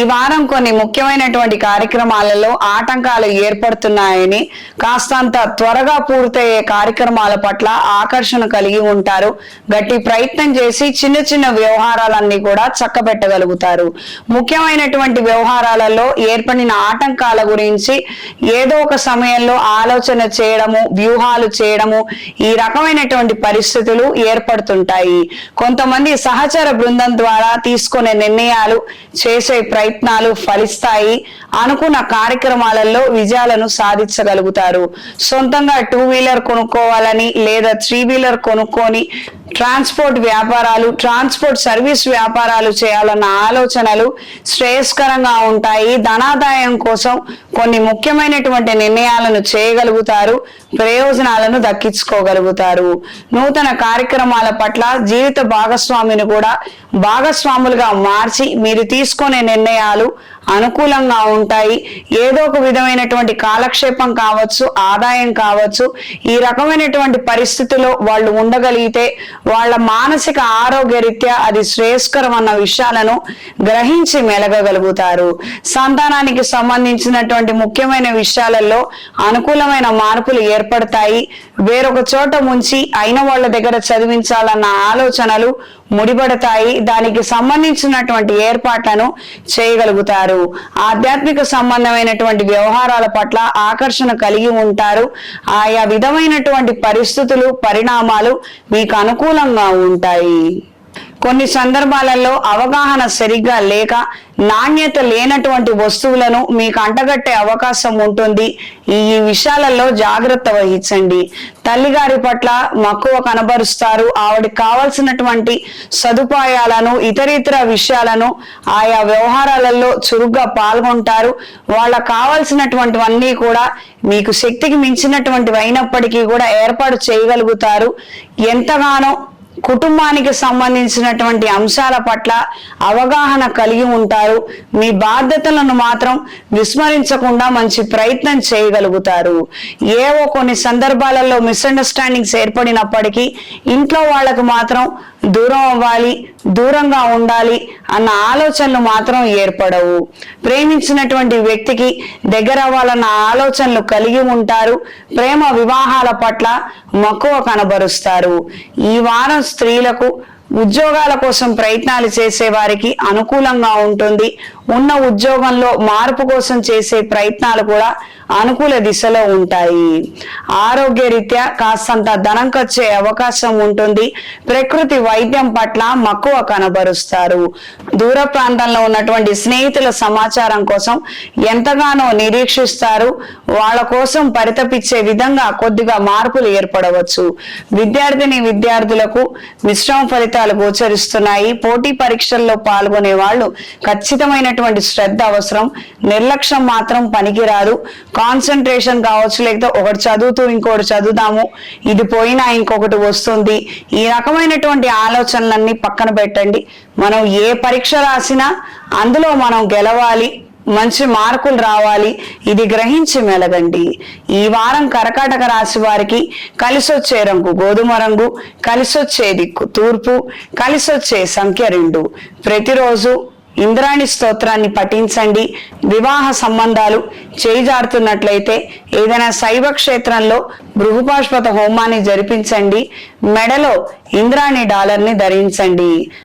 ఈ వారం కొన్ని ముఖ్యమైనటువంటి కార్యక్రమాలలో ఆటంకాలు ఏర్పడుతున్నాయని కాస్తంత త్వరగా పూర్తయ్యే కార్యక్రమాల పట్ల ఆకర్షణ కలిగి ఉంటారు. గట్టి ప్రయత్నం చేసి చిన్న చిన్న వ్యవహారాలన్నీ కూడా చక్కబెట్టగలుగుతారు. ముఖ్యమైనటువంటి వ్యవహారాలలో ఏర్పడిన ఆటంకాల గురించి ఏదో ఒక సమయంలో ఆలోచన చేయడము వ్యూహాలు చేయడము ఈ రకమైనటువంటి పరిస్థితులు ఏర్పడుతుంటాయి. కొంతమంది సహచర బృందం ద్వారా తీసుకునే నిర్ణయాలు చేసే ప్రయత్నం ప్రయత్నాలు ఫలిస్తాయి అనుకున్న కార్యక్రమాలలో విజయాలను సాధించగలుగుతారు. సొంతంగా టూ వీలర్ కొనుక్కోవాలని లేదా త్రీ వీలర్ కొనుక్కొని ట్రాన్స్పోర్ట్ వ్యాపారాలు ట్రాన్స్పోర్ట్ సర్వీస్ వ్యాపారాలు చేయాలన్న ఆలోచనలు శ్రేయస్కరంగా ఉంటాయి. ధనాదాయం కోసం కొన్ని ముఖ్యమైనటువంటి నిర్ణయాలను చేయగలుగుతారు ప్రయోజనాలను దక్కించుకోగలుగుతారు. నూతన కార్యక్రమాల పట్ల జీవిత భాగస్వామిని కూడా భాగస్వాములుగా మార్చి మీరు తీసుకునే నిర్ణయాలు అనుకూలంగా ఉంటాయి. ఏదో ఒక విధమైనటువంటి కాలక్షేపం కావచ్చు ఆదాయం కావచ్చు ఈ రకమైనటువంటి పరిస్థితిలో వాళ్ళు ఉండగలిగితే వాళ్ళ మానసిక ఆరోగ్య రీత్యా అది శ్రేయస్కరం అన్న విషయాలను గ్రహించి మెలగగలుగుతారు. సంతానానికి సంబంధించినటువంటి ముఖ్యమైన విషయాలలో అనుకూలమైన మార్పులు ఏర్పడతాయి. వేరొక చోట ముంచి అయిన వాళ్ళ దగ్గర చదివించాలన్న ఆలోచనలు ముడిపడతాయి. దానికి సంబంధించినటువంటి ఏర్పాట్లను చేయగలుగుతారు. ఆధ్యాత్మిక సంబంధమైనటువంటి వ్యవహారాల పట్ల ఆకర్షణ కలిగి ఉంటారు. ఆయా విధమైనటువంటి పరిస్థితులు పరిణామాలు మీకు అనుకూలంగా ఉంటాయి. కొన్ని సందర్భాలలో అవగాహన సరిగ్గా లేక నాణ్యత లేనటువంటి వస్తువులను మీకు అంటగట్టే అవకాశం ఉంటుంది. ఈ విషయాలలో జాగ్రత్త వహించండి. తల్లిగారి పట్ల మక్కువ కనబరుస్తారు. ఆవిడకి కావలసినటువంటి సదుపాయాలను ఇతరితర విషయాలను ఆయా వ్యవహారాలలో చురుగ్గా పాల్గొంటారు. వాళ్ళకు కావలసినటువంటివన్నీ కూడా మీకు శక్తికి మించినటువంటివి అయినప్పటికీ కూడా ఏర్పాటు చేయగలుగుతారు. ఎంతగానో కుటుంబానికి సంబంధించినటువంటి అంశాల పట్ల అవగాహన కలిగి ఉంటారు. మీ బాధ్యతలను మాత్రం విస్మరించకుండా మంచి ప్రయత్నం చేయగలుగుతారు. ఏవో కొన్ని సందర్భాలలో మిస్అండర్స్టాండింగ్స్ ఏర్పడినప్పటికీ ఇంట్లో వాళ్ళకు మాత్రం దూరం అవ్వాలి దూరంగా ఉండాలి అన్న ఆలోచనలు మాత్రం ఏర్పడవు. ప్రేమించినటువంటి వ్యక్తికి దగ్గర అవ్వాలన్న ఆలోచనలు కలిగి ఉంటారు. ప్రేమ వివాహాల పట్ల మక్కువ కనబరుస్తారు. ఈ వారం స్త్రీలకు ఉద్యోగాల కోసం ప్రయత్నాలు చేసే వారికి అనుకూలంగా ఉంటుంది. ఉన్న ఉద్యోగంలో మార్పు కోసం చేసే ప్రయత్నాలు కూడా అనుకూల దిశలో ఉంటాయి. ఆరోగ్య రీత్యా కాస్తంత ధనం ఖర్చే అవకాశం ఉంటుంది. ప్రకృతి వైద్యం పట్ల మక్కువ కనబరుస్తారు. దూర ప్రాంతంలో ఉన్నటువంటి స్నేహితుల సమాచారం కోసం ఎంతగానో నిరీక్షిస్తారు. వాళ్ళ కోసం పరితపించే విధంగా కొద్దిగా మార్పులు ఏర్పడవచ్చు. విద్యార్థిని విద్యార్థులకు మిశ్రమ ఫలితాలు గోచరిస్తున్నాయి. పోటీ పరీక్షల్లో పాల్గొనే వాళ్ళు ఖచ్చితమైనటువంటి శ్రద్ధ అవసరం. నిర్లక్ష్యం మాత్రం పనికిరాదు. కాన్సన్ట్రేషన్ కావచ్చు లేకపోతే ఒకటి చదువుతూ ఇంకొకటి చదువుదాము. ఇది పోయినా ఇంకొకటి వస్తుంది. ఈ రకమైనటువంటి ఆలోచనలన్నీ పక్కన పెట్టండి. మనం ఏ పరీక్ష రాసినా అందులో మనం గెలవాలి. మంచి మార్కులు రావాలి. ఇది గ్రహించి మెలగండి. ఈ వారం కర్కాటక రాశి వారికి కలిసొచ్చే రంగు గోధుమ రంగు కలిసొచ్చే దిక్కు తూర్పు కలిసొచ్చే సంఖ్య రెండు. ప్రతిరోజు ఇంద్రాణి స్తోత్రాన్ని పఠించండి. వివాహ సంబంధాలు చేజారుతున్నట్లయితే ఏదైనా శైవ క్షేత్రంలో బృహపాశ్వత హోమాన్ని జరిపించండి. మెడలో ఇంద్రాణి డాలర్ని ధరించండి.